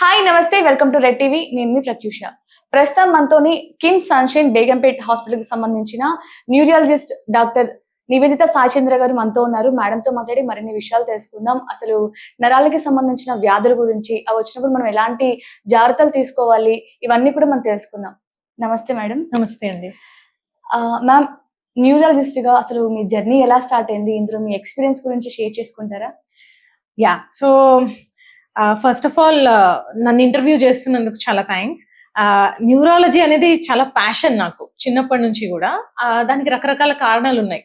Hi నమస్తే welcome to red TV. నేను మీ ప్రత్యూష. ప్రస్తుతం మనతోని కిమ్ సన్షైన్ బేగంపేట్ హాస్పిటల్కి సంబంధించిన న్యూరియాలజిస్ట్ డాక్టర్ నివేదిత సాయిచంద్ర గారు మనతో ఉన్నారు. మేడం తో మాట్లాడి మరిన్ని విషయాలు తెలుసుకుందాం. అసలు నరాలకి సంబంధించిన వ్యాధుల గురించి అవి వచ్చినప్పుడు మనం ఎలాంటి జాగ్రత్తలు తీసుకోవాలి ఇవన్నీ కూడా మనం తెలుసుకుందాం. నమస్తే మేడం. నమస్తే అండి. మ్యామ్ న్యూరాలజిస్ట్గా అసలు మీ జర్నీ ఎలా స్టార్ట్ అయింది? ఇందులో మీ ఎక్స్పీరియన్స్ గురించి షేర్ చేసుకుంటారా? Yeah so first of all నన్ను ఇంటర్వ్యూ చేస్తున్నందుకు చాలా థ్యాంక్స్ న్యూరాలజీ అనేది చాలా ప్యాషన్ నాకు చిన్నప్పటి నుంచి కూడా. దానికి రకరకాల కారణాలు ఉన్నాయి.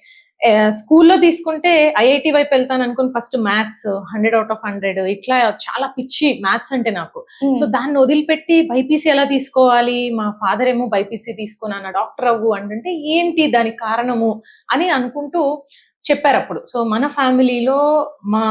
స్కూల్లో తీసుకుంటే ఐఐటి వైపు వెళ్తాను అనుకుని first maths hundred out of hundred ఇట్లా చాలా పిచ్చి మ్యాథ్స్ అంటే నాకు. సో దాన్ని వదిలిపెట్టి బైపీసీ ఎలా తీసుకోవాలి మా ఫాదర్ ఏమో బైపీసీ తీసుకున్నాను డాక్టర్ అవ్వు అంటే ఏంటి దానికి కారణము అని అనుకుంటూ చెప్పారు అప్పుడు సో మన ఫ్యామిలీలో మా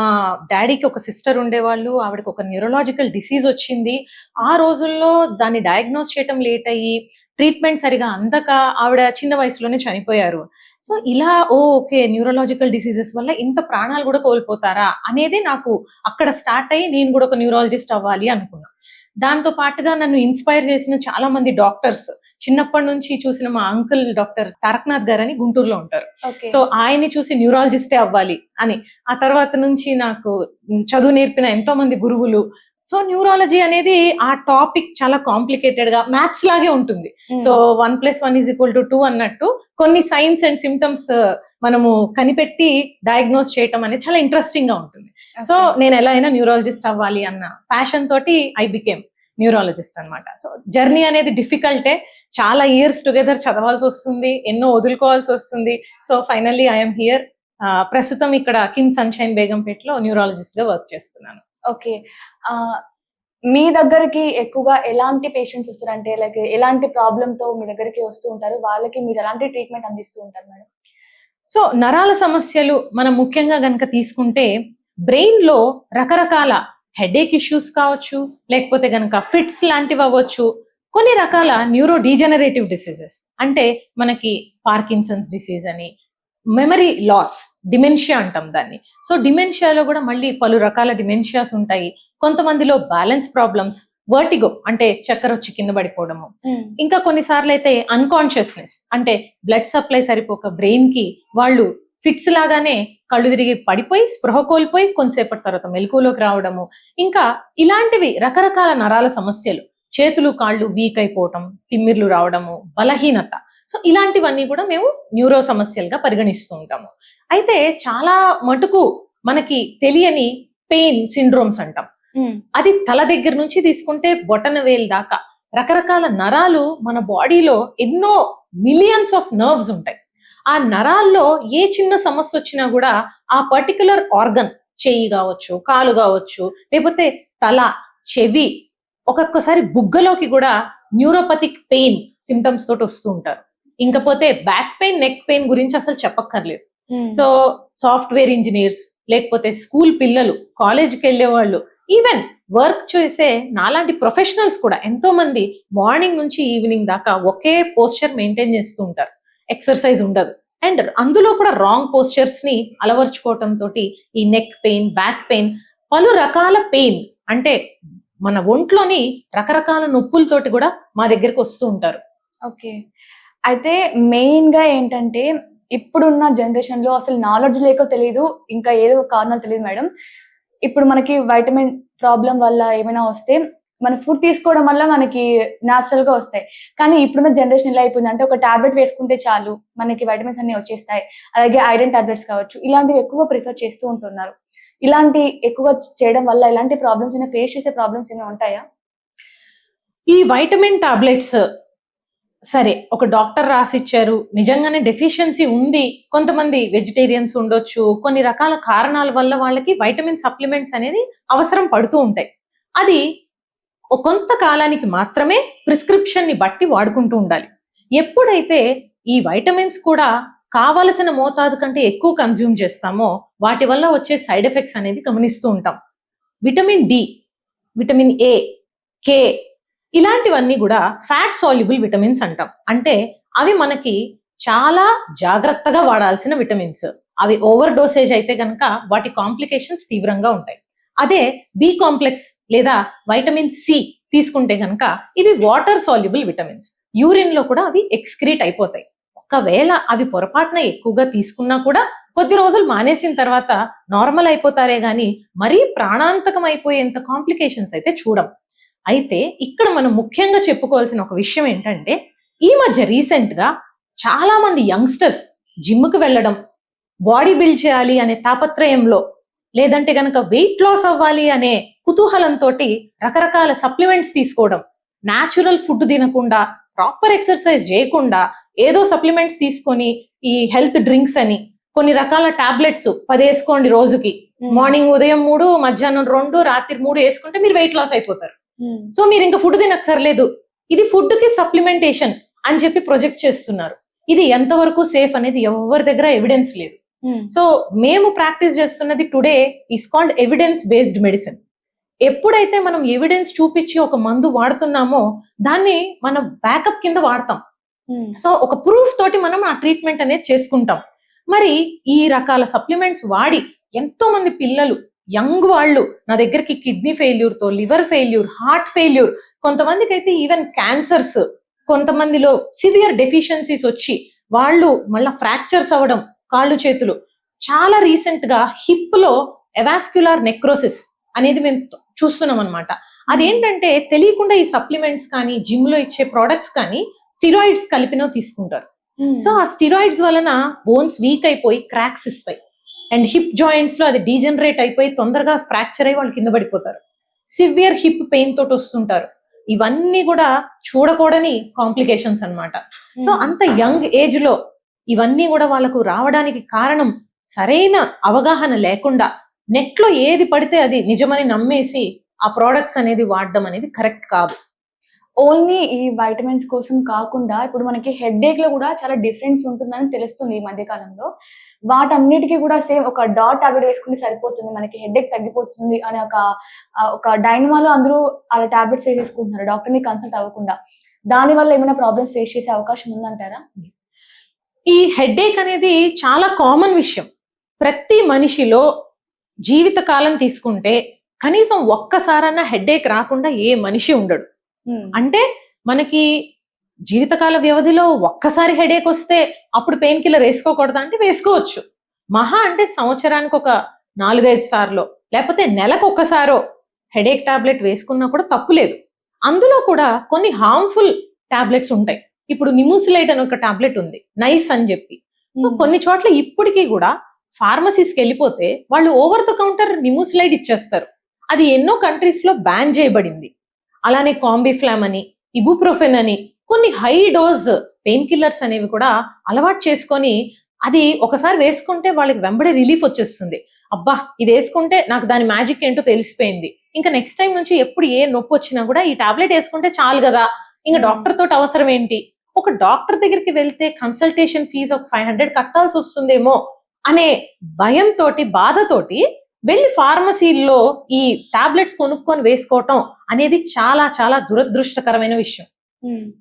డాడీకి ఒక సిస్టర్ ఉండేవాళ్ళు ఆవిడకి ఒక న్యూరలాజికల్ డిసీజ్ వచ్చింది. ఆ రోజుల్లో దాన్ని డయాగ్నోస్ చేయటం లేట్ అయ్యి ట్రీట్మెంట్ సరిగా అందక ఆవిడ చిన్న వయసులోనే చనిపోయారు. సో ఇలా ఓ ఓకే న్యూరలాజికల్ డిసీజెస్ వల్ల ఇంత ప్రాణాలు కూడా కోల్పోతారా? అనేది నాకు అక్కడ స్టార్ట్ అయ్యి నేను కూడా ఒక న్యూరాలజిస్ట్ అవ్వాలి అనుకున్నా. దాంతో పాటుగా నన్ను ఇన్స్పైర్ చేసిన చాలా మంది డాక్టర్స్ చిన్నప్పటి నుంచి చూసిన మా అంకుల్ డాక్టర్ తారక్నాథ్ గారు అని గుంటూరులో ఉంటారు. సో ఆయన్ని చూసి న్యూరాలజిస్టే అవ్వాలి అని. ఆ తర్వాత నుంచి నాకు చదువు నేర్పిన ఎంతో మంది గురువులు సో న్యూరాలజీ అనేది ఆ టాపిక్ చాలా కాంప్లికేటెడ్గా మ్యాథ్స్ లాగే ఉంటుంది. So one plus one is equal to two అన్నట్టు కొన్ని సైన్స్ అండ్ సిమ్టమ్స్ మనము కనిపెట్టి డయాగ్నోస్ చేయటం అనేది చాలా ఇంట్రెస్టింగ్గా ఉంటుంది. సో నేను ఎలా అయినా న్యూరాలజిస్ట్ అవ్వాలి అన్న ప్యాషన్ తోటి ఐ బికేమ్ న్యూరాలజిస్ట్ అన్నమాట. సో జర్నీ అనేది డిఫికల్టే చాలా ఇయర్స్ టుగెదర్ చదవాల్సి వస్తుంది ఎన్నో వదులుకోవాల్సి వస్తుంది. సో ఫైనల్లీ ఐఎమ్ హియర్ ప్రస్తుతం ఇక్కడ కిమ్ సన్షైన్ బేగంపేటలో న్యూరాలజిస్ట్గా వర్క్ చేస్తున్నాను. ఓకే. ఆ, మీ దగ్గరికి ఎక్కువగా ఎలాంటి పేషెంట్స్ వస్తారంటే లైక్ ఎలాంటి ప్రాబ్లమ్తో మీ దగ్గరికి వస్తూ ఉంటారు? వాళ్ళకి మీరు ఎలాంటి ట్రీట్మెంట్ అందిస్తూ ఉంటారు మేడం? సో నరాల సమస్యలు మనం ముఖ్యంగా గనక తీసుకుంటే బ్రెయిన్లో రకరకాల హెడేక్ ఇష్యూస్ కావచ్చు లేకపోతే గనక ఫిట్స్ లాంటివి అవ్వచ్చు. కొన్ని రకాల న్యూరో డీజనరేటివ్ డిసీజెస్ అంటే మనకి పార్కిన్సన్స్ డిసీజ్ అని మెమరీ లాస్ డిమెన్షియా అంటాం దాన్ని. సో డిమెన్షియాలో కూడా మళ్ళీ పలు రకాల డిమెన్షియాస్ ఉంటాయి. కొంతమందిలో బ్యాలెన్స్ ప్రాబ్లమ్స్ వర్టిగో అంటే చక్కెర వచ్చి కింద పడిపోవడము. ఇంకా కొన్నిసార్లు అయితే అన్కాన్షియస్నెస్ అంటే బ్లడ్ సప్లై సరిపోక బ్రెయిన్కి వాళ్ళు ఫిట్స్ లాగానే కళ్ళు తిరిగి పడిపోయి స్పృహ కోల్పోయి కొంతసేపటి తర్వాత మెలకువలోకి రావడము. ఇంకా ఇలాంటివి రకరకాల నరాల సమస్యలు. చేతులు కాళ్ళు వీక్ అయిపోవటం తిమ్మిర్లు రావడము బలహీనత. సో ఇలాంటివన్నీ కూడా మేము న్యూరో సమస్యలుగా పరిగణిస్తూ ఉంటాము. అయితే చాలా మటుకు మనకి తెలియని పెయిన్ సిండ్రోమ్స్ అంటాం. అది తల దగ్గర నుంచి తీసుకుంటే బొటన వేలు దాకా రకరకాల నరాలు మన బాడీలో ఎన్నో మిలియన్స్ ఆఫ్ నర్వ్స్ ఉంటాయి. ఆ నరాల్లో ఏ చిన్న సమస్య వచ్చినా కూడా ఆ పర్టికులర్ ఆర్గన్ చెయ్యి కావచ్చు కాలు కావచ్చు లేకపోతే తల చెవి ఒక్కొక్కసారి బుగ్గలోకి కూడా న్యూరోపతిక్ పెయిన్ సిమ్టమ్స్ తోటి వస్తూ ఉంటారు. ఇంకపోతే బ్యాక్ పెయిన్ నెక్ పెయిన్ గురించి అసలు చెప్పక్కర్లేదు. సో సాఫ్ట్వేర్ ఇంజనీర్స్ లేకపోతే స్కూల్ పిల్లలు కాలేజ్కి వెళ్ళే వాళ్ళు ఈవెన్ వర్క్ చేసే నాలాంటి ప్రొఫెషనల్స్ కూడా ఎంతో మంది మార్నింగ్ నుంచి ఈవినింగ్ దాకా ఒకే పోస్చర్ మెయింటైన్ చేస్తూ ఉంటారు. ఎక్సర్సైజ్ ఉండదు. అండ్ అందులో కూడా రాంగ్ పోస్చర్స్ని అలవర్చుకోవటం తోటి ఈ నెక్ పెయిన్ బ్యాక్ పెయిన్ పలు రకాల పెయిన్ అంటే మన ఒంట్లోని రకరకాల నొప్పులతోటి కూడా మా దగ్గరికి వస్తూ ఉంటారు. ఓకే అయితే మెయిన్గా ఏంటంటే ఇప్పుడున్న జనరేషన్లో అసలు నాలెడ్జ్ లేకో తెలియదు ఇంకా ఏదో ఒక కారణాలు తెలియదు మేడం. ఇప్పుడు మనకి వైటమిన్ ప్రాబ్లం వల్ల ఏమైనా వస్తే మన ఫుడ్ తీసుకోవడం వల్ల మనకి న్యాచురల్గా వస్తాయి. కానీ ఇప్పుడున్న జనరేషన్ ఎలా అయిపోయింది అంటే ఒక టాబ్లెట్ వేసుకుంటే చాలు మనకి వైటమిన్స్ అన్ని వచ్చేస్తాయి. అలాగే ఐరన్ టాబ్లెట్స్ కావచ్చు ఇలాంటివి ఎక్కువ ప్రిఫర్ చేస్తూ ఉంటున్నారు. ఇలాంటి ఎక్కువ చేయడం వల్ల ఇలాంటి ప్రాబ్లమ్స్ అయినా ఫేస్ చేసే ప్రాబ్లమ్స్ ఏమైనా ఉంటాయా? ఈ వైటమిన్ టాబ్లెట్స్ సరే ఒక డాక్టర్ రాసిచ్చారు. నిజంగానే డెఫిషియన్సీ ఉంది. కొంతమంది వెజిటేరియన్స్ ఉండొచ్చు. కొన్ని రకాల కారణాల వల్ల వాళ్ళకి వైటమిన్ సప్లిమెంట్స్ అనేది అవసరం పడుతూ ఉంటాయి. అది కొంతకాలానికి కొంత కాలానికి మాత్రమే ప్రిస్క్రిప్షన్ని బట్టి వాడుకుంటూ ఉండాలి. ఎప్పుడైతే ఈ వైటమిన్స్ కూడా కావలసిన మోతాదు కంటే ఎక్కువ కన్జ్యూమ్ చేస్తామో వాటి వల్ల వచ్చే సైడ్ ఎఫెక్ట్స్ అనేది గమనిస్తూ ఉంటాం. Vitamin D vitamin A K ఇలాంటివన్నీ కూడా ఫ్యాట్ సాల్యుబుల్ విటమిన్స్ అంటాం. అంటే అవి మనకి చాలా జాగ్రత్తగా వాడాల్సిన విటమిన్స్ అవి ఓవర్ డోసేజ్ అయితే కనుక వాటి కాంప్లికేషన్స్ తీవ్రంగా ఉంటాయి. అదే బి కాంప్లెక్స్ లేదా వైటమిన్ సి తీసుకుంటే కనుక ఇవి వాటర్ సాల్యుబుల్ విటమిన్స్ యూరిన్లో కూడా అవి ఎక్స్క్రీట్ అయిపోతాయి. ఒకవేళ అవి పొరపాటున ఎక్కువగా తీసుకున్నా కూడా కొద్ది రోజులు మానేసిన తర్వాత నార్మల్ అయిపోతారే గాని మరీ ప్రాణాంతకం అయిపోయేంత కాంప్లికేషన్స్ అయితే చూడం. అయితే ఇక్కడ మనం ముఖ్యంగా చెప్పుకోవాల్సిన ఒక విషయం ఏంటంటే ఈ మధ్య రీసెంట్గా చాలా మంది యంగ్స్టర్స్ జిమ్కు వెళ్ళడం బాడీ బిల్డ్ చేయాలి అనే తాపత్రయంలో లేదంటే గనక వెయిట్ లాస్ అవ్వాలి అనే కుతూహలంతో రకరకాల సప్లిమెంట్స్ తీసుకోవడం న్యాచురల్ ఫుడ్ తినకుండా ప్రాపర్ ఎక్సర్సైజ్ చేయకుండా ఏదో సప్లిమెంట్స్ తీసుకొని ఈ హెల్త్ డ్రింక్స్ అని కొన్ని రకాల టాబ్లెట్స్ పది వేసుకోండి రోజుకి మార్నింగ్ ఉదయం మూడు మధ్యాహ్నం రెండు రాత్రి మూడు వేసుకుంటే మీరు వెయిట్ లాస్ అయిపోతారు. సో మీరు ఇంకా ఫుడ్ తినక్కర్లేదు. ఇది ఫుడ్కి సప్లిమెంటేషన్ అని చెప్పి ప్రొజెక్ట్ చేస్తున్నారు. ఇది ఎంతవరకు సేఫ్ అనేది ఎవరి దగ్గర ఎవిడెన్స్ లేదు. సో మేము ప్రాక్టీస్ చేస్తున్నది today is called evidence based medicine ఎప్పుడైతే మనం ఎవిడెన్స్ చూపించి ఒక మందు వాడుతున్నామో దాన్ని మనం బ్యాకప్ కింద వాడతాం. సో ఒక ప్రూఫ్ తోటి మనం ఆ ట్రీట్మెంట్ అనేది చేసుకుంటాం. మరి ఈ రకాల సప్లిమెంట్స్ వాడి ఎంతో మంది పిల్లలు యంగ్ వాళ్ళు నా దగ్గరికి కిడ్నీ ఫెయిల్యూర్తో లివర్ ఫెయిల్యూర్ హార్ట్ ఫెయిల్యూర్ కొంతమందికి అయితే ఈవెన్ క్యాన్సర్స్ కొంతమందిలో సివియర్ డెఫిషియన్సీస్ వచ్చి వాళ్ళు మళ్ళా ఫ్రాక్చర్స్ అవ్వడం కాళ్ళు చేతులు. చాలా రీసెంట్గా హిప్లో ఎవాస్క్యులార్ నెక్రోసిస్ అనేది మేము చూస్తున్నాం అనమాట అదేంటంటే తెలియకుండా ఈ సప్లిమెంట్స్ కానీ జిమ్లో ఇచ్చే ప్రోడక్ట్స్ కానీ స్టిరాయిడ్స్ కలిపినో తీసుకుంటారు. సో ఆ స్టిరాయిడ్స్ వలన బోన్స్ వీక్ అయిపోయి క్రాక్స్ ఇస్తాయి. అండ్ హిప్ జాయింట్స్లో అది డీజనరేట్ అయిపోయి తొందరగా ఫ్రాక్చర్ అయ్యి వాళ్ళు కింద పడిపోతారు. సివియర్ హిప్ పెయిన్ తోటి వస్తుంటారు. ఇవన్నీ కూడా చూడకూడని కాంప్లికేషన్స్ అన్నమాట. సో అంత యంగ్ ఏజ్లో ఇవన్నీ కూడా వాళ్ళకు రావడానికి కారణం సరైన అవగాహన లేకుండా నెట్లో ఏది పడితే అది నిజమని నమ్మేసి ఆ ప్రోడక్ట్స్ అనేది వాడడం అనేది కరెక్ట్ కాదు. ఓన్లీ ఈ వైటమిన్స్ కోసం కాకుండా ఇప్పుడు మనకి హెడ్ఏక్లో కూడా చాలా డిఫరెన్స్ ఉంటుందని తెలుస్తుంది ఈ మధ్య కాలంలో. వాటన్నిటికీ కూడా సేమ్ ఒక డాట్ టాబ్లెట్ వేసుకుంటే సరిపోతుంది మనకి హెడ్ఏక్ తగ్గిపోతుంది అనే ఒక ఒక డైనమాలో అందరూ అలా టాబ్లెట్స్ వేసేసుకుంటున్నారు డాక్టర్ని కన్సల్ట్ అవ్వకుండా. దాని వల్ల ఏమైనా ప్రాబ్లమ్స్ ఫేస్ చేసే అవకాశం ఉందంటారా? ఈ హెడ్ఏక్ అనేది చాలా కామన్ విషయం. ప్రతి మనిషిలో జీవిత కాలం తీసుకుంటే కనీసం ఒక్కసారన్నా హెడేక్ రాకుండా ఏ మనిషి ఉండడు. అంటే మనకి జీవితకాల వ్యవధిలో ఒక్కసారి హెడేక్ వస్తే అప్పుడు పెయిన్ కిల్లర్ వేసుకోకూడదా అంటే వేసుకోవచ్చు. మహా అంటే సంవత్సరానికి ఒక నాలుగైదు సార్లు లేకపోతే నెలకు ఒక్కసారో హెడేక్ టాబ్లెట్ వేసుకున్నా కూడా తప్పు లేదు. అందులో కూడా కొన్ని హార్మ్ఫుల్ టాబ్లెట్స్ ఉంటాయి. ఇప్పుడు నిమూసిలైట్ అని ఒక టాబ్లెట్ ఉంది నైస్ అని చెప్పి. సో కొన్ని చోట్ల ఇప్పటికీ కూడా ఫార్మసీస్కి వెళ్ళిపోతే వాళ్ళు ఓవర్ ద కౌంటర్ నిమూసిలైడ్ ఇచ్చేస్తారు. అది ఎన్నో కంట్రీస్లో బ్యాన్ చేయబడింది. అలానే కాంబిఫ్లామ్ అని ఇబుప్రోఫెన్ అని కొన్ని హై డోస్ పెయిన్ కిల్లర్స్ అనేవి కూడా అలవాటు చేసుకొని అది ఒకసారి వేసుకుంటే వాళ్ళకి వెంబడే రిలీఫ్ వచ్చేస్తుంది. అబ్బా! ఇది వేసుకుంటే నాకు దాని మ్యాజిక్ ఏంటో తెలిసిపోయింది. ఇంకా నెక్స్ట్ టైం నుంచి ఎప్పుడు ఏ నొప్పి వచ్చినా కూడా ఈ టాబ్లెట్ వేసుకుంటే చాలు కదా! ఇంకా. డాక్టర్ తోటి అవసరం ఏంటి? ఒక డాక్టర్ దగ్గరికి వెళ్తే కన్సల్టేషన్ ఫీజు ఒక ఫైవ్ హండ్రెడ్ కట్టాల్సి వస్తుందేమో అనే భయంతో బాధతోటి వెళ్ళి ఫార్మసీల్లో ఈ టాబ్లెట్స్ కొనుక్కొని వేసుకోవటం అనేది చాలా చాలా దురదృష్టకరమైన విషయం.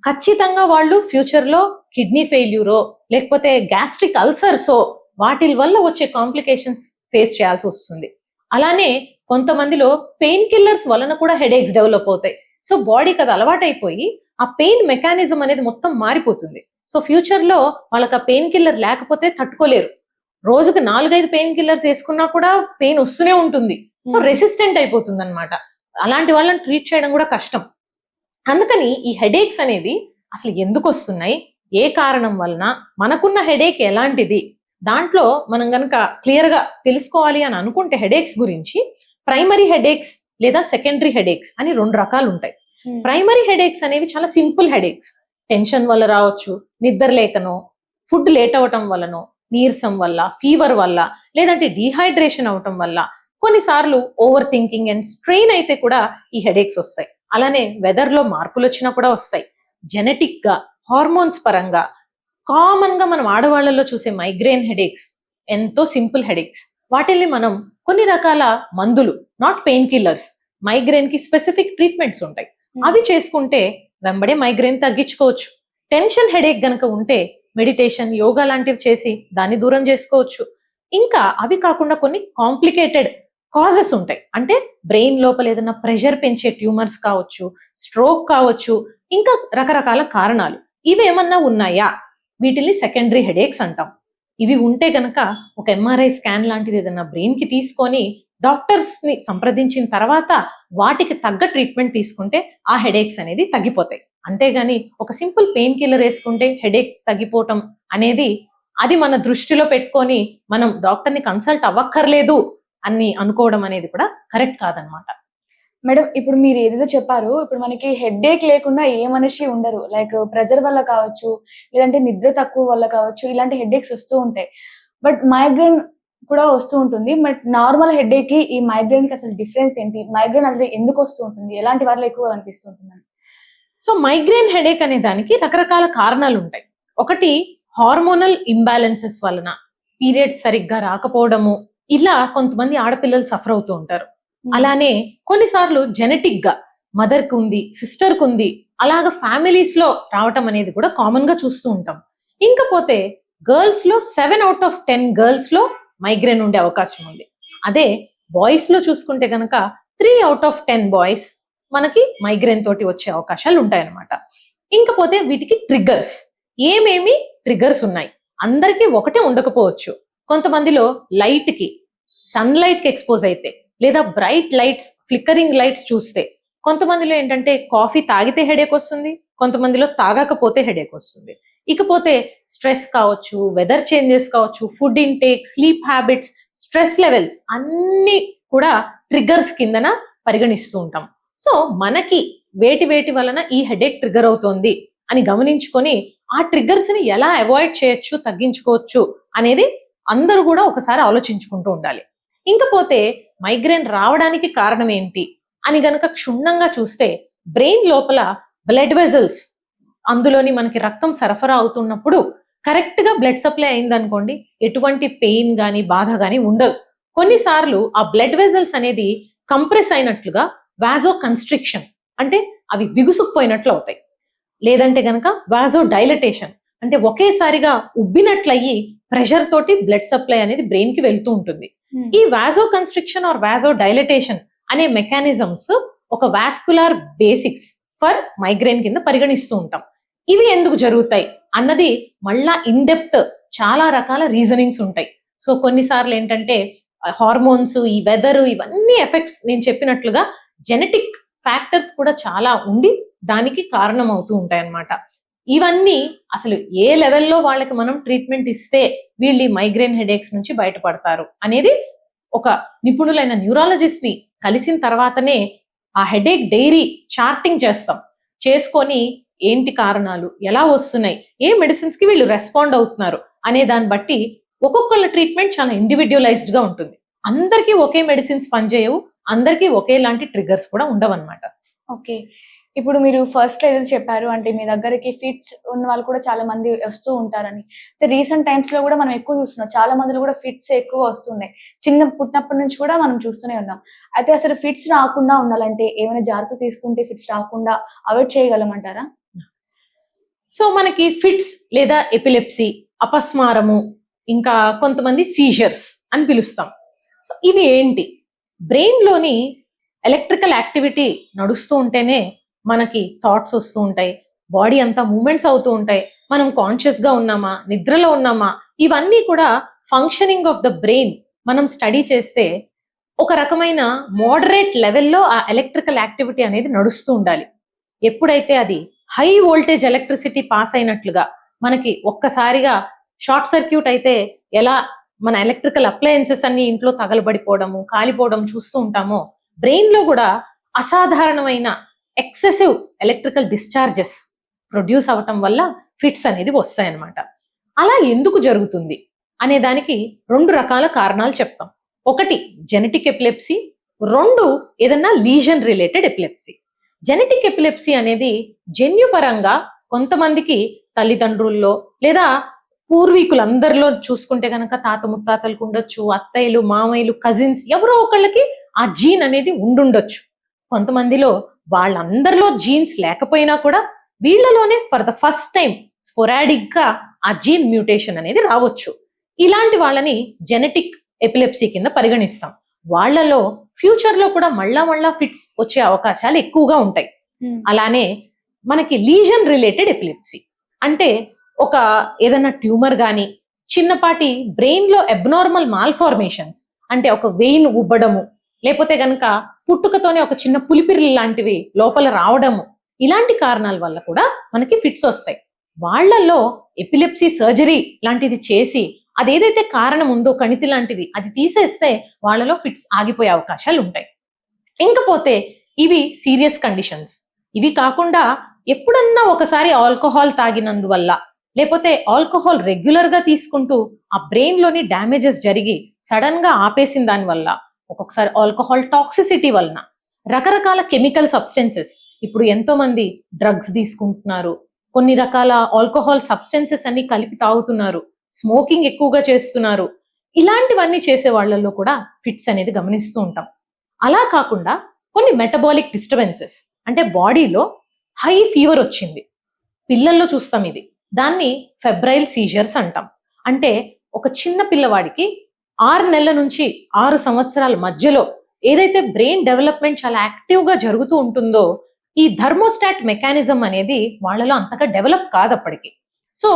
ఖచ్చితంగా వాళ్ళు ఫ్యూచర్లో కిడ్నీ ఫెయిల్యూరో లేకపోతే గ్యాస్ట్రిక్ అల్సర్సో వాటి వల్ల వచ్చే కాంప్లికేషన్స్ ఫేస్ చేయాల్సి వస్తుంది. అలానే కొంతమందిలో పెయిన్ కిల్లర్స్ వలన కూడా హెడేక్స్ డెవలప్ అవుతాయి. సో బాడీకి అది అలవాటైపోయి ఆ పెయిన్ మెకానిజం అనేది మొత్తం మారిపోతుంది. సో ఫ్యూచర్లో వాళ్ళకి ఆ పెయిన్ కిల్లర్ లేకపోతే తట్టుకోలేరు. రోజుకు నాలుగైదు పెయిన్ కిల్లర్స్ వేసుకున్నా కూడా పెయిన్ వస్తూనే ఉంటుంది. సో రెసిస్టెంట్ అయిపోతుంది అనమాట అలాంటి వాళ్ళని ట్రీట్ చేయడం కూడా కష్టం. అందుకని ఈ హెడేక్స్ అనేది అసలు ఎందుకు వస్తున్నాయి? ఏ కారణం వలన? మనకున్న హెడేక్ ఎలాంటిది? దాంట్లో మనం గనక క్లియర్గా తెలుసుకోవాలి అని అనుకుంటే హెడేక్స్ గురించి ప్రైమరీ హెడేక్స్ లేదా సెకండరీ హెడేక్స్ అని రెండు రకాలు ఉంటాయి. ప్రైమరీ హెడేక్స్ అనేవి చాలా సింపుల్ హెడేక్స్ టెన్షన్ వల్ల రావచ్చు నిద్ర లేకనో ఫుడ్ లేట్ అవటం వల్లనో నీరసం వల్ల ఫీవర్ వల్ల లేదంటే డీహైడ్రేషన్ అవటం వల్ల కొన్నిసార్లు ఓవర్ థింకింగ్ అండ్ స్ట్రెయిన్ అయితే కూడా ఈ హెడేక్స్ వస్తాయి. అలానే వెదర్లో మార్పులు వచ్చినా కూడా వస్తాయి. జెనెటిక్గా హార్మోన్స్ పరంగా కామన్గా మనం ఆడవాళ్ళలో చూసే మైగ్రేన్ హెడేక్స్ ఎంతో సింపుల్ హెడేక్స్ వాటిల్ని మనం కొన్ని రకాల మందులు నాట్ పెయిన్ కిల్లర్స్ మైగ్రేన్కి స్పెసిఫిక్ ట్రీట్మెంట్స్ ఉంటాయి. అవి చేసుకుంటే వెంబడే మైగ్రేన్ తగ్గించుకోవచ్చు. టెన్షన్ హెడేక్ గనక ఉంటే మెడిటేషన్ యోగా లాంటివి చేసి దాన్ని దూరం చేసుకోవచ్చు. ఇంకా అవి కాకుండా కొన్ని కాంప్లికేటెడ్ కాజెస్ ఉంటాయి. అంటే బ్రెయిన్ లోపల ఏదైనా ప్రెషర్ పెంచే ట్యూమర్స్ కావచ్చు స్ట్రోక్ కావచ్చు ఇంకా రకరకాల కారణాలు. ఇవి ఏమన్నా ఉన్నాయా? వీటిని సెకండరీ హెడేక్స్ అంటాం. ఇవి ఉంటే గనక ఒక ఎంఆర్ఐ స్కాన్ లాంటిది ఏదైనా బ్రెయిన్కి తీసుకొని డాక్టర్స్ని సంప్రదించిన తర్వాత వాటికి తగ్గ ట్రీట్మెంట్ తీసుకుంటే ఆ హెడేక్స్ అనేది తగ్గిపోతాయి. అంతేగాని ఒక సింపుల్ పెయిన్ కిల్లర్ వేసుకుంటే హెడేక్ తగ్గిపోవటం అనేది అది మన దృష్టిలో పెట్టుకొని మనం డాక్టర్ని కన్సల్ట్ అవ్వక్కర్లేదు. అని అనుకోవడం అనేది కూడా కరెక్ట్ కాదనమాట. మేడం ఇప్పుడు మీరు ఏదైతే చెప్పారో ఇప్పుడు మనకి హెడ్ ఏక్ లేకుండా ఏ మనిషి ఉండరు. లైక్ ప్రెజర్ వల్ల కావచ్చు లేదంటే నిద్ర తక్కువ వల్ల కావచ్చు ఇలాంటి హెడ్ ఏక్స్ వస్తూ ఉంటాయి. బట్ మైగ్రేన్ కూడా వస్తూ ఉంటుంది. బట్ నార్మల్ హెడ్ ఏక్కి ఈ మైగ్రేన్కి అసలు డిఫరెన్స్ ఏంటి? మైగ్రేన్ అనేది ఎందుకు వస్తూ ఉంటుంది? ఎలాంటి వారిలో ఎక్కువ కనిపిస్తుంటుంది సో మైగ్రేన్ హెడేక్ అనే దానికి రకరకాల కారణాలు ఉంటాయి. ఒకటి హార్మోనల్ ఇంబ్యాలెన్సెస్ వలన పీరియడ్స్ సరిగ్గా రాకపోవడము ఇలా కొంతమంది ఆడపిల్లలు సఫర్ అవుతూ ఉంటారు. అలానే కొన్నిసార్లు జెనెటిక్గా మదర్కు ఉంది సిస్టర్కు ఉంది అలాగ ఫ్యామిలీస్లో రావటం అనేది కూడా కామన్గా చూస్తూ ఉంటాం. ఇంకపోతే గర్ల్స్లో సెవెన్ అవుట్ ఆఫ్ టెన్ గర్ల్స్లో మైగ్రేన్ ఉండే అవకాశం ఉంది. అదే బాయ్స్లో చూసుకుంటే గనక three out of ten boys మనకి మైగ్రేన్ తోటి వచ్చే అవకాశాలు ఉంటాయన్నమాట. ఇంకపోతే వీటికి ట్రిగ్గర్స్ ఏమేమి ట్రిగ్గర్స్ ఉన్నాయి? అందరికీ ఒకటే ఉండకపోవచ్చు. కొంతమందిలో లైట్ సన్లైట్కి కి ఎక్స్పోజ్ అయితే లేదా బ్రైట్ లైట్స్ ఫ్లిక్కరింగ్ లైట్స్ చూస్తే కొంతమందిలో ఏంటంటే కాఫీ తాగితే హెడేక్ వస్తుంది కొంతమందిలో తాగకపోతే హెడేక్ వస్తుంది. ఇకపోతే స్ట్రెస్ కావచ్చు వెదర్ చేంజెస్ కావచ్చు food intake sleep habits stress levels అన్ని కూడా ట్రిగ్గర్స్ కిందన పరిగణిస్తూ ఉంటాం. సో మనకి వేటి వేటి వలన ఈ హెడేక్ ట్రిగ్గర్ అవుతోంది అని గమనించుకొని ఆ ట్రిగ్గర్స్ని ఎలా అవాయిడ్ చేయొచ్చు తగ్గించుకోవచ్చు అనేది అందరూ కూడా ఒకసారి ఆలోచించుకుంటూ ఉండాలి. ఇంకపోతే మైగ్రేన్ రావడానికి కారణం ఏంటి అని గనక క్షుణ్ణంగా చూస్తే బ్రెయిన్ లోపల బ్లడ్ వెజల్స్ అందులోని మనకి రక్తం సరఫరా అవుతున్నప్పుడు కరెక్ట్గా బ్లడ్ సప్లై అయిందనుకోండి ఎటువంటి పెయిన్ కానీ బాధ కానీ ఉండదు. కొన్నిసార్లు ఆ బ్లడ్ వెజల్స్ అనేది కంప్రెస్ అయినట్లుగా వాజో కన్స్ట్రిక్షన్ అంటే అవి బిగుసుకుపోయినట్లు అవుతాయి. లేదంటే గనక వాజో డైలటేషన్ అంటే ఒకేసారిగా ఉబ్బినట్లయి ప్రెషర్ తోటి బ్లడ్ సప్లై అనేది బ్రెయిన్కి వెళ్తూ ఉంటుంది. ఈ వాజో కన్స్ట్రిక్షన్ ఆర్ వాజో డైలటేషన్ అనే మెకానిజమ్స్ ఒక వాస్కులార్ బేసిక్స్ ఫర్ మైగ్రేన్ కింద పరిగణిస్తూ ఉంటాం. ఇవి ఎందుకు జరుగుతాయి? అన్నది మళ్ళా ఇన్ డెప్త్ చాలా రకాల రీజనింగ్స్ ఉంటాయి. సో కొన్నిసార్లు ఏంటంటే హార్మోన్స్ ఈ వెదర్ ఇవన్నీ ఎఫెక్ట్స్ నేను చెప్పినట్లుగా జెనెటిక్ ఫ్యాక్టర్స్ కూడా చాలా ఉండి దానికి కారణం అవుతూ ఉంటాయి అన్నమాట ఇవన్నీ అసలు ఏ లెవెల్లో వాళ్ళకి మనం ట్రీట్మెంట్ ఇస్తే వీళ్ళు మైగ్రేన్ హెడేక్స్ నుంచి బయటపడతారు అనేది ఒక నిపుణులైన న్యూరాలజిస్ట్ని కలిసిన తర్వాతనే ఆ హెడేక్ డైరీ చార్టింగ్ చేస్తాం. చేసుకొని ఏంటి కారణాలు? ఎలా వస్తున్నాయి? ఏ మెడిసిన్స్కి వీళ్ళు రెస్పాండ్ అవుతున్నారు? అనే దాన్ని బట్టి ఒక్కొక్కళ్ళ ట్రీట్మెంట్ చాలా ఇండివిడ్యువలైజ్డ్గా ఉంటుంది. అందరికీ ఒకే మెడిసిన్స్ పనిచేయవు. అందరికీ ఒకేలాంటి ట్రిగర్స్ కూడా ఉండవన్నమాట. ఓకే. ఇప్పుడు మీరు ఫస్ట్లో ఏదైతే చెప్పారు అంటే మీ దగ్గరికి ఫిట్స్ ఉన్న వాళ్ళు కూడా చాలా మంది వస్తూ ఉంటారని. అయితే రీసెంట్ టైమ్స్లో కూడా మనం ఎక్కువ చూస్తున్నాం. చాలా మందిలో కూడా ఫిట్స్ ఎక్కువ వస్తున్నాయి. చిన్న పుట్టినప్పటి నుంచి కూడా మనం చూస్తూనే ఉన్నాం. అయితే అసలు ఫిట్స్ రాకుండా ఉండాలంటే ఏమైనా జాగ్రత్త తీసుకుంటే ఫిట్స్ రాకుండా అవాయిడ్ చేయగలమంటారా? సో మనకి ఫిట్స్ లేదా ఎపిలెప్సీ అపస్మారము ఇంకా కొంతమంది సీజర్స్ అని పిలుస్తాం. సో ఇవి ఏంటి? బ్రెయిన్లోని ఎలక్ట్రికల్ యాక్టివిటీ నడుస్తూ ఉంటేనే మనకి థాట్స్ వస్తూ ఉంటాయి. బాడీ అంతా మూమెంట్స్ అవుతూ ఉంటాయి. మనం కాన్షియస్గా ఉన్నామా? నిద్రలో ఉన్నామా? ఇవన్నీ కూడా ఫంక్షనింగ్ ఆఫ్ ద బ్రెయిన్ మనం స్టడీ చేస్తే ఒక రకమైన మోడరేట్ లెవెల్లో ఆ ఎలక్ట్రికల్ యాక్టివిటీ అనేది నడుస్తూ ఉండాలి. ఎప్పుడైతే అది హై వోల్టేజ్ ఎలక్ట్రిసిటీ పాస్ అయినట్లుగా మనకి ఒక్కసారిగా షార్ట్ సర్క్యూట్ అయితే ఎలా మన ఎలక్ట్రికల్ అప్లయన్సెస్ అన్ని ఇంట్లో తగలబడిపోవడము కాలిపోవడం చూస్తూ ఉంటామో బ్రెయిన్లో కూడా అసాధారణమైన ఎక్సెసివ్ ఎలక్ట్రికల్ డిశ్చార్జెస్ ప్రొడ్యూస్ అవటం వల్ల ఫిట్స్ అనేది వస్తాయన్నమాట. అలా ఎందుకు జరుగుతుంది? అనే దానికి రెండు రకాల కారణాలు చెప్తాం. ఒకటి జెనెటిక్ ఎపిలెప్సీ. రెండు ఏదన్నా lesion related epilepsy. Genetic epilepsy అనేది జన్యుపరంగా కొంతమందికి తల్లిదండ్రుల్లో లేదా పూర్వీకులందరిలో చూసుకుంటే కనుక తాత ముత్తాతలకు ఉండొచ్చు అత్తయ్యలు మామయ్యలు కజిన్స్ ఎవరో ఒకళ్ళకి ఆ జీన్ అనేది ఉండుండొచ్చు. కొంతమందిలో వాళ్ళందరిలో జీన్స్ లేకపోయినా కూడా వీళ్ళలోనే ఫర్ ద ఫస్ట్ టైం స్పొరాడిక్గా ఆ జీన్ మ్యూటేషన్ అనేది రావచ్చు. ఇలాంటి వాళ్ళని జెనెటిక్ ఎపిలెప్సీ కింద పరిగణిస్తాం. వాళ్ళలో ఫ్యూచర్లో కూడా మళ్ళా మళ్ళా ఫిట్స్ వచ్చే అవకాశాలు ఎక్కువగా ఉంటాయి. అలానే మనకి లీజన్ రిలేటెడ్ ఎపిలిప్సీ. అంటే ఒక ఏదైనా ట్యూమర్ కానీ చిన్నపాటి బ్రెయిన్లో అబ్నార్మల్ మాల్ఫార్మేషన్స్ అంటే ఒక వెయిన్ ఉబ్బడము లేకపోతే గనక పుట్టుకతోనే ఒక చిన్న పులిపిరి లాంటివి లోపల రావడము ఇలాంటి కారణాల వల్ల కూడా మనకి ఫిట్స్ వస్తాయి. వాళ్ళల్లో ఎపిలెప్సీ సర్జరీ లాంటిది చేసి అదేదైతే కారణం ఉందో కణితి లాంటిది అది తీసేస్తే వాళ్ళలో ఫిట్స్ ఆగిపోయే అవకాశాలు ఉంటాయి. ఇంకపోతే ఇవి సీరియస్ కండిషన్స్. ఇవి కాకుండా ఎప్పుడన్నా ఒకసారి ఆల్కహాల్ తాగినందువల్ల లేకపోతే ఆల్కహాల్ రెగ్యులర్గా తీసుకుంటూ ఆ బ్రెయిన్లోని డ్యామేజెస్ జరిగి సడన్గా ఆపేసిన దాని వల్ల ఒక్కొక్కసారి ఆల్కహాల్ టాక్సిసిటీ వలన రకరకాల కెమికల్ సబ్స్టెన్సెస్ ఇప్పుడు ఎంతో మంది డ్రగ్స్ తీసుకుంటున్నారు. కొన్ని రకాల ఆల్కహాల్ సబ్స్టెన్సెస్ అన్ని కలిపి తాగుతున్నారు. స్మోకింగ్ ఎక్కువగా చేస్తున్నారు. ఇలాంటివన్నీ చేసే వాళ్ళల్లో కూడా ఫిట్స్ అనేది గమనిస్తూ ఉంటాం. అలా కాకుండా కొన్ని మెటబాలిక్ డిస్టర్బెన్సెస్ అంటే బాడీలో హై ఫీవర్ వచ్చింది. పిల్లల్లో చూస్తాం ఇది. దాన్ని ఫెబ్రైల్ సీజర్స్ అంటాం. అంటే ఒక చిన్న పిల్లవాడికి ఆరు నెలల నుంచి ఆరు సంవత్సరాల మధ్యలో ఏదైతే బ్రెయిన్ డెవలప్మెంట్ చాలా యాక్టివ్గా జరుగుతూ ఉంటుందో ఈ ధర్మోస్టాట్ మెకానిజం అనేది వాళ్ళలో అంతగా డెవలప్ కాదు అప్పటికి. సో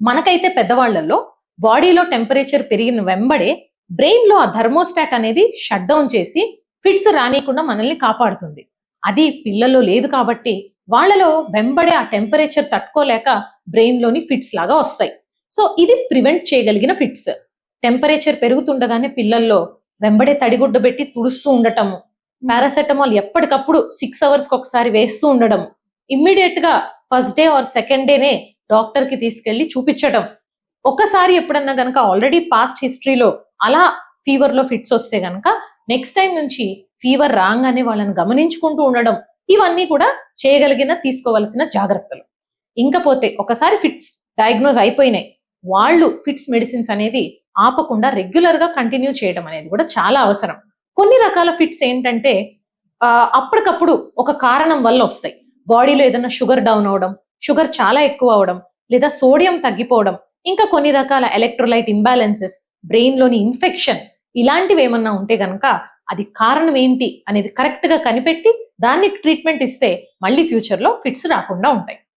మనకైతే పెద్దవాళ్ళలో బాడీలో టెంపరేచర్ పెరిగిన వెంబడే బ్రెయిన్లో ఆ ధర్మోస్టాట్ అనేది షట్ డౌన్ చేసి ఫిట్స్ రానియకుండా మనల్ని కాపాడుతుంది. అది పిల్లల్లో లేదు కాబట్టి వాళ్ళలో వెంబడే ఆ టెంపరేచర్ తట్టుకోలేక బ్రెయిన్లోని ఫిట్స్ లాగా వస్తాయి. సో ఇది ప్రివెంట్ చేయగలిగిన ఫిట్స్ టెంపరేచర్ పెరుగుతుండగానే పిల్లల్లో వెంబడే తడిగుడ్డ పెట్టి తుడుస్తూ ఉండటము పారాసెటమాల్ ఎప్పటికప్పుడు సిక్స్ అవర్స్కి ఒకసారి వేస్తూ ఉండడం ఇమ్మీడియట్గా ఫస్ట్ డే ఆర్ సెకండ్ డేనే డాక్టర్కి తీసుకెళ్ళి చూపించడం ఒకసారి ఎప్పుడన్నా గనక ఆల్రెడీ పాస్ట్ హిస్టరీలో అలా ఫీవర్లో ఫిట్స్ వస్తే గనక నెక్స్ట్ టైం నుంచి ఫీవర్ రాగానే వాళ్ళని గమనించుకుంటూ ఉండడం ఇవన్నీ కూడా చేయగలిగిన తీసుకోవాల్సిన జాగ్రత్తలు. ఇంకపోతే ఒకసారి ఫిట్స్ డయాగ్నోజ్ అయిపోయినాయి. వాళ్ళు ఫిట్స్ మెడిసిన్స్ అనేది ఆపకుండా రెగ్యులర్గా కంటిన్యూ చేయడం అనేది కూడా చాలా అవసరం. కొన్ని రకాల ఫిట్స్ ఏంటంటే అప్పటికప్పుడు ఒక కారణం వల్ల వస్తాయి. బాడీలో ఏదైనా షుగర్ డౌన్ అవడం షుగర్ చాలా ఎక్కువ అవడం లేదా సోడియం తగ్గిపోవడం ఇంకా కొన్ని రకాల ఎలక్ట్రోలైట్ ఇంబ్యాలెన్సెస్ బ్రెయిన్లోని ఇన్ఫెక్షన్ ఇలాంటివి ఏమన్నా ఉంటే గనక అది కారణం ఏంటి అనేది కరెక్ట్గా కనిపెట్టి దాన్ని ట్రీట్మెంట్ ఇస్తే మళ్ళీ ఫ్యూచర్లో ఫిట్స్ రాకుండా ఉంటాయి.